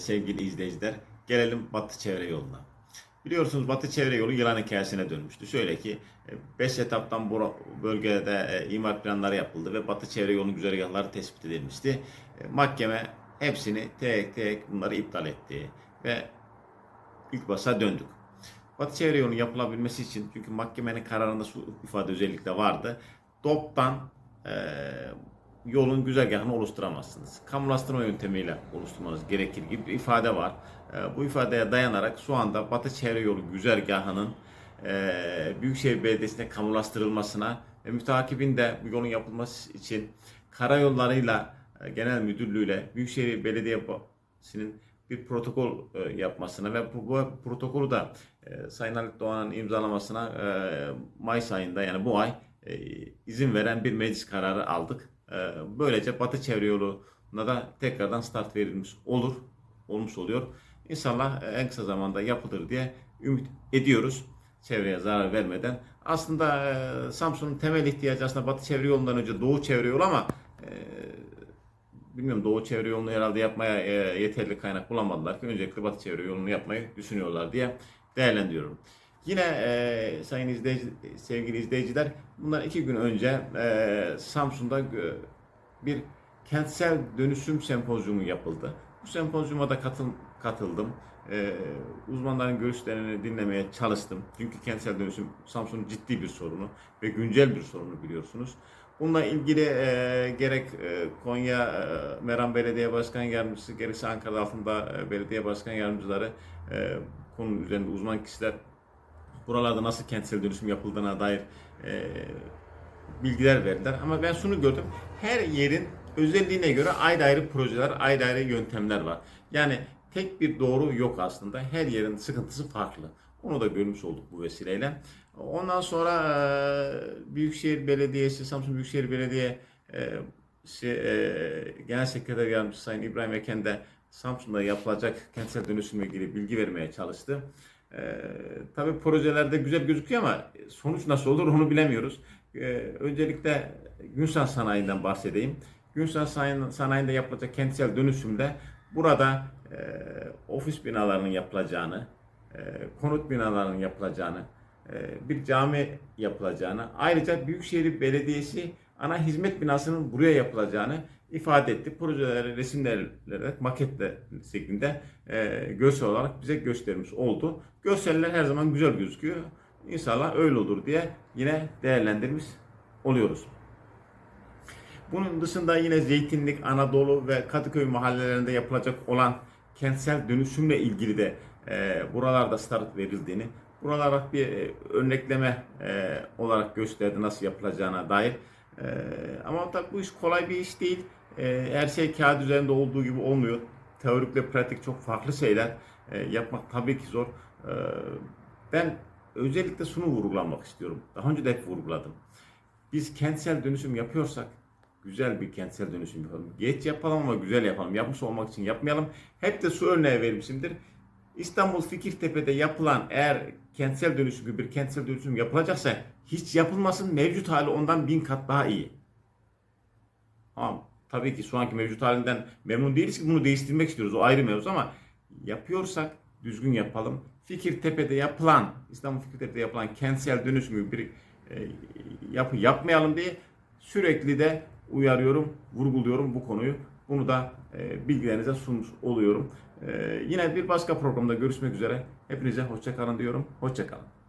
sevgili izleyiciler. Gelelim Batı Çevre Yolu'na. Biliyorsunuz Batı Çevre Yolu yılan hikayesine dönmüştü. Şöyle ki 5 etaptan bu bölgede e, imar planları yapıldı ve Batı Çevre Yolu güzergahları tespit edilmişti. E, Mahkeme hepsini tek tek bunları iptal etti ve ilk basa döndük. Batı Çevre Yolu'nun yapılabilmesi için çünkü mahkemenin kararında şu ifade özellikle vardı. DOP'tan e, yolun güzergahını oluşturamazsınız. Kamulaştırma yöntemiyle oluşturmanız gerekir gibi bir ifade var. E, bu ifadeye dayanarak şu anda Batı Çevre Yolu güzergahının e, Büyükşehir Belediyesi'ne kamulaştırılmasına ve mütakibinde bu yolun yapılması için karayollarıyla e, genel müdürlüğüyle Büyükşehir Belediyesi'nin bir protokol e, yapmasına ve bu, bu protokolü da e, Sayın Halit Doğan'ın imzalamasına e, Mayıs ayında yani bu ay e, izin veren bir meclis kararı aldık. E, böylece Batı Çevre Yolu'na da tekrardan start verilmiş olur, olmuş oluyor. İnşallah e, en kısa zamanda yapılır diye ümit ediyoruz. Çevreye zarar vermeden. Aslında e, Samsun'un temel ihtiyacı aslında Batı Çevre Yolu'ndan önce Doğu Çevre Yolu ama e, bilmiyorum Doğu Çevre Yolu'nu herhalde yapmaya e, yeterli kaynak bulamadılar ki öncelikle Batı Çevre Yolu'nu yapmayı düşünüyorlar diye değerlendiriyorum. Yine e, sayın izleyici, sevgili izleyiciler bundan iki gün önce e, Samsun'da e, bir kentsel dönüşüm sempozyumu yapıldı. Bu sempozyuma da katıl, katıldım. E, uzmanların görüşlerini dinlemeye çalıştım. Çünkü kentsel dönüşüm Samsun'un ciddi bir sorunu ve güncel bir sorunu biliyorsunuz. Bununla ilgili e, gerek e, Konya e, Meram Belediye Başkan Yardımcısı, gerekse Ankara altında e, belediye başkan yardımcıları e, konunun üzerinde uzman kişiler buralarda nasıl kentsel dönüşüm yapıldığına dair e, bilgiler verdiler. Ama ben şunu gördüm. Her yerin özelliğine göre ayrı ayrı projeler, ayrı ayrı yöntemler var. Yani tek bir doğru yok aslında. Her yerin sıkıntısı farklı. Onu da görmüş olduk bu vesileyle. Ondan sonra e, Büyükşehir Belediyesi, Samsun Büyükşehir Belediye e, şey, e, Genel Sekreter Yardımcısı Sayın İbrahim Eken de Samsun'da yapılacak kentsel dönüşümle ilgili bilgi vermeye çalıştı. Ee, tabii projelerde güzel gözüküyor ama sonuç nasıl olur onu bilemiyoruz. Ee, öncelikle Günsan Sanayi'nden bahsedeyim. Günsan Sanayi'nde yapılacak kentsel dönüşümde burada e, ofis binalarının yapılacağını, e, konut binalarının yapılacağını, e, bir cami yapılacağını, ayrıca Büyükşehir Belediyesi ana hizmet binasının buraya yapılacağını ifade etti. Projeleri resimlerle, maketle şeklinde e, görsel olarak bize göstermiş oldu. Görseller her zaman güzel gözüküyor. İnşallah öyle olur diye yine değerlendirmiş oluyoruz. Bunun dışında yine Zeytinlik, Anadolu ve Kadıköy mahallelerinde yapılacak olan kentsel dönüşümle ilgili de e, buralarda start verildiğini, buralara bir e, örnekleme e, olarak gösterdi nasıl yapılacağına dair. E, ama tabii bu iş kolay bir iş değil. E, her şey kağıt üzerinde olduğu gibi olmuyor. Teorikle pratik çok farklı şeyler. E, yapmak tabii ki zor. E, ben özellikle şunu vurgulamak istiyorum. Daha önce de hep vurguladım. Biz kentsel dönüşüm yapıyorsak güzel bir kentsel dönüşüm yapalım. Geç yapalım ama güzel yapalım. Yapmış olmak için yapmayalım. Hep de şu örneği vermişimdir. İstanbul Fikirtepe'de yapılan eğer kentsel dönüşüm gibi bir kentsel dönüşüm yapılacaksa hiç yapılmasın mevcut hali ondan bin kat daha iyi. Ama tabii ki şu anki mevcut halinden memnun değiliz ki bunu değiştirmek istiyoruz. O ayrı mevzu ama yapıyorsak düzgün yapalım. Fikirtepe'de yapılan, İstanbul Fikirtepe'de yapılan kentsel dönüşüm gibi bir e, yapı yapmayalım diye sürekli de uyarıyorum, vurguluyorum bu konuyu. Bunu da e, bilgilerinize sunmuş oluyorum. E, yine bir başka programda görüşmek üzere. Hepinize hoşçakalın diyorum. Hoşçakalın.